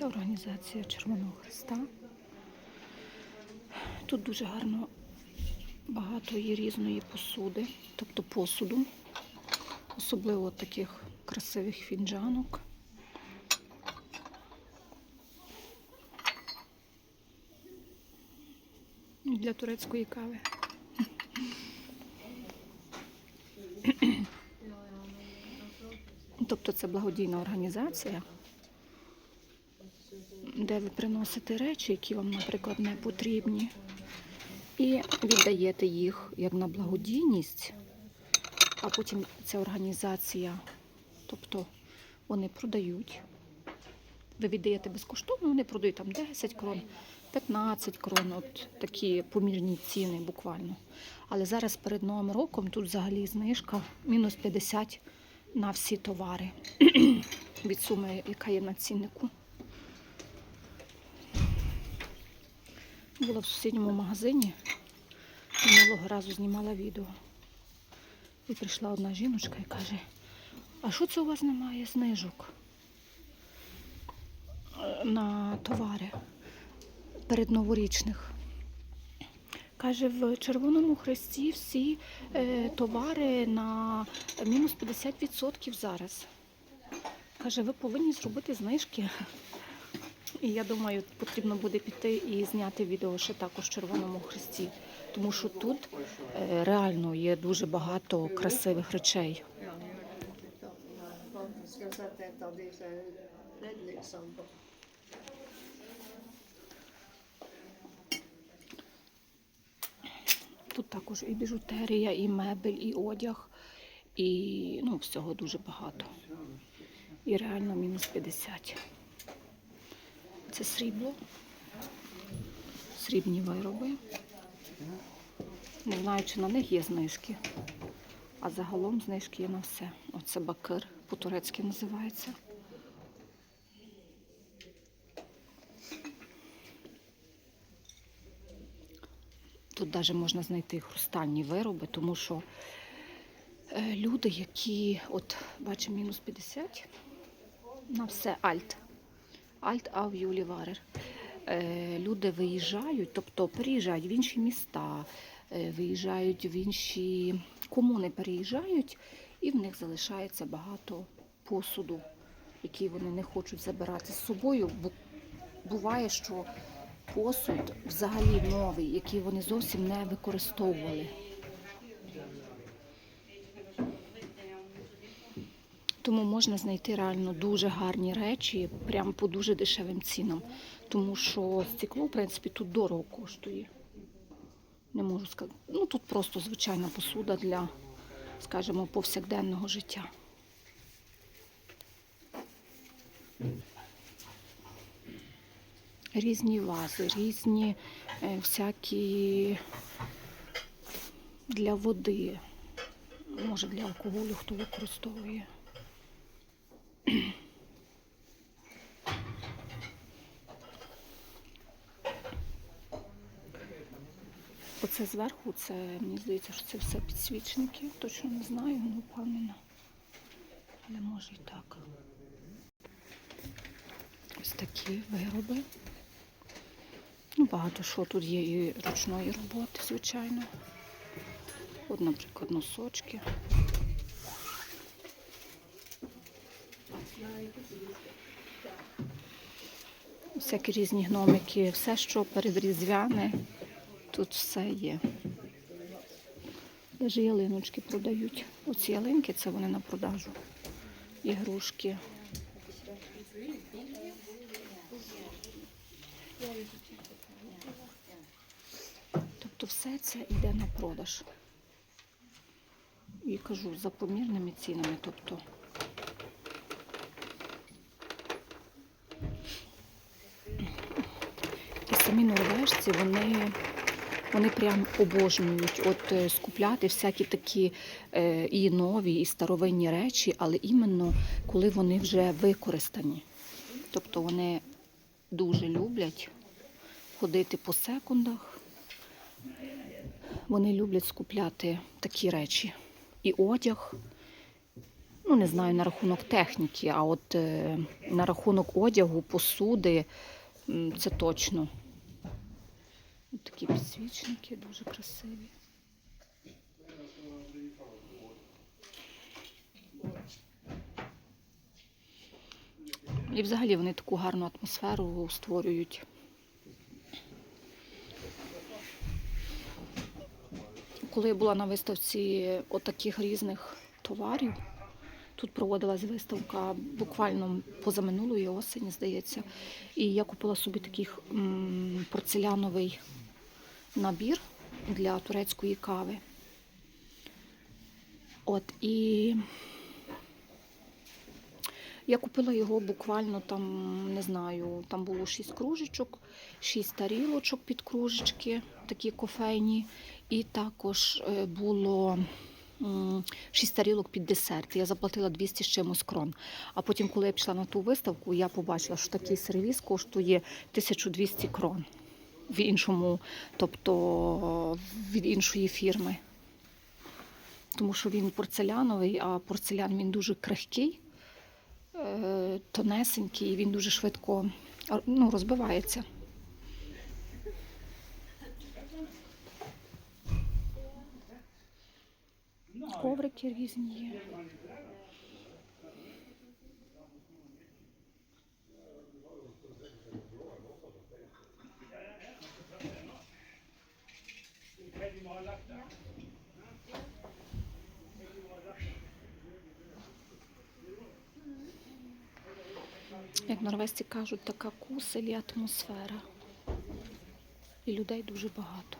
Це організація Червоного Христа. Тут дуже гарно багато є різної посуди, тобто посуду, особливо таких красивих фінджанок. Для турецької кави. Тобто це благодійна організація, де ви приносите речі, які вам, наприклад, не потрібні, і віддаєте їх як на благодійність, а потім ця організація, тобто вони продають. Ви віддаєте безкоштовно, вони продають там 10 крон, 15 крон, от такі помірні ціни буквально. Але зараз перед Новим роком тут взагалі знижка мінус 50 на всі товари від суми, яка є на ціннику. Була в сусідньому магазині, минулого разу знімала відео. І прийшла одна жіночка і каже, а що це у вас немає знижок на товари передноворічних? Каже, в Червоному Хресті всі е, товари на мінус 50% зараз. Каже, ви повинні зробити знижки. І я думаю, потрібно буде піти і зняти відео ще також в Червоному Хресті. Тому що тут е, реально є дуже багато красивих речей. Тут також і біжутерія, і мебель, і одяг, і ну, всього дуже багато. І реально мінус 50. Це срібло, срібні вироби. Не знаю, чи на них є знижки, а загалом знижки є на все. Оце бакир, по-турецьки називається. Тут навіть можна знайти хрустальні вироби, тому що е, люди, які, от бачимо, мінус 50, на все альт. Альт ав Юлі Варер. Е, Люди виїжджають, тобто переїжджають в інші міста, е, виїжджають в інші комуни, переїжджають, і в них залишається багато посуду, який вони не хочуть забирати з собою. Бо буває, що посуд взагалі новий, який вони зовсім не використовували. Тому можна знайти реально дуже гарні речі, прямо по дуже дешевим цінам. Тому що стекло, в принципі, тут дорого коштує. Не можу сказати. Ну тут просто звичайна посуда для, скажімо, повсякденного життя. Різні вази, різні е, всякі для води, може для алкоголю хто використовує. Оце зверху, це мені здається, що це все підсвічники. Точно не знаю, не впевнена. Але може і так. Ось такі вироби. Ну, багато що тут є і ручної роботи, звичайно. От, наприклад, носочки. Всякі різні гномики, все, що передріздвяне, тут все є. Навіть ялиночки продають. Оці ялинки це вони на продажу. Ігрушки. Тобто все це йде на продаж. І кажу, за помірними цінами. Тобто і самі норвежці, вони, вони прям обожнюють от е, скупляти всякі такі е, і нові, і старовинні речі, але іменно коли вони вже використані. Тобто вони дуже люблять ходити по секундах. Вони люблять скупляти такі речі. І одяг. Ну, не знаю на рахунок техніки, а от е, на рахунок одягу, посуди, це точно. От такі підсвічники дуже красиві. І взагалі вони таку гарну атмосферу створюють. Коли я була на виставці отаких різних товарів, тут проводилась виставка буквально позаминулої осені, здається. І я купила собі такий м, порцеляновий набір для турецької кави. От і я купила його буквально там, не знаю, там було шість кружечок, шість тарілочок під кружечки, такі кофейні, і також е, було шість тарілок під десерт. Я заплатила 200 з чимось крон. А потім, коли я пішла на ту виставку, я побачила, що такий сервіс коштує 1200 крон в іншому, тобто від іншої фірми. Тому що він порцеляновий, а порцелян він дуже крихкий е, тонесенький, і він дуже швидко ну, розбивається. Коврики різні є. Як норвезці кажуть, така кусель атмосфера. І людей дуже багато.